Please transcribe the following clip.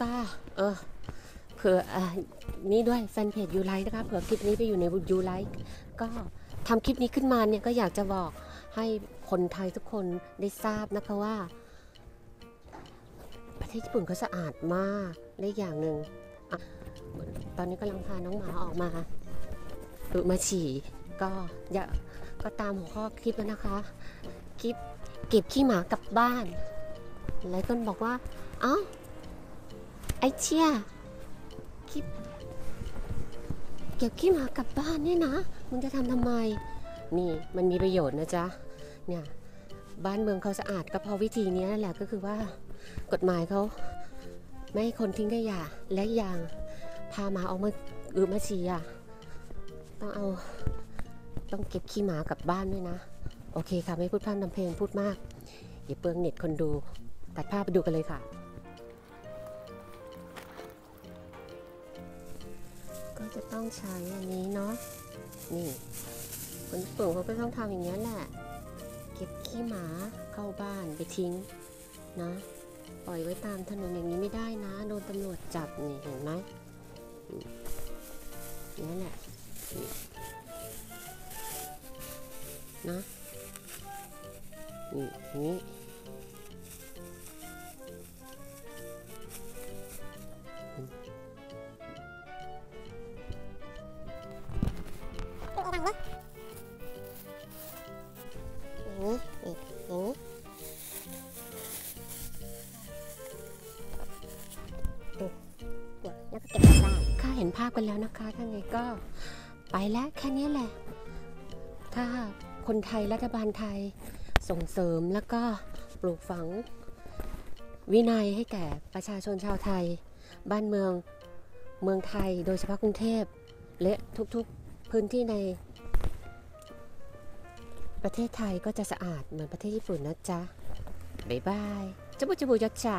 ก็เออเผื่ออะนี่ด้วยแฟนเพจยูไลท์นะคะเผื่อคลิปนี้ไปอยู่ในยูไลท์ก็ทำคลิปนี้ขึ้นมาเนี่ยก็อยากจะบอกให้คนไทยทุกคนได้ทราบนะคะว่า ประเทศญี่ปุ่นเขาสะอาดมากและอย่างหนึ่งอตอนนี้กำลังพาน้องหมาออกมาดูมาฉี่ก็อย่าก็ตามหัวข้อคลิปแล้วนะคะ คลิปเก็บขี้หมากลับบ้าน หลายคนบอกว่า เอ้า ไอเชียคลิปเก็บขี้หมากลับบ้านเนี่ยนะ มึงจะทำทำไม นี่มันมีประโยชน์นะจ๊ะ เนี่ยบ้านเมืองเขาสะอาดก็เพราะวิธีนี้นั่นแหละก็คือว่ากฎหมายเขาไม่ให้คนทิ้งขยะและอีกอย่างพาหมาออกมาอือมาฉี่อะต้องเอาต้องเก็บขี้หมากลับบ้านด้วยนะ โอเคค่ะ ไม่พูดพร่ำทำเพลงพูดมากอย่าเปลืองเน็ตคนดู ตัดภาพไปดูกันเลยค่ะ ก็จะต้องใช้อันนี้เนาะนี่คนญี่ปุ่นเขาก็ต้องทำอย่างนี้แหละ เก็บขี้หมาเข้าบ้านไปทิ้งนะปล่อยไว้ตามถนนอย่างนี้ไม่ได้นะโดนตำรวจจับนี่เห็นไหมนั่แหละนะนี่อย่างนี้ เห็นภาพกันแล้วนะคะถ้าไงก็ไปแล้วแค่นี้แหละ ถ้าคนไทยรัฐบาลไทยส่งเสริมแล้วก็ปลูกฝังวินัยให้แก่ประชาชนชาวไทย บ้านเมืองเมืองไทย โดยเฉพาะกรุงเทพและทุกๆพื้นที่ใน ประเทศไทยก็จะสะอาดเหมือนประเทศญี่ปุ่นนะจ๊ะ บ๊ายบายจุบุจุบุจัดจ่า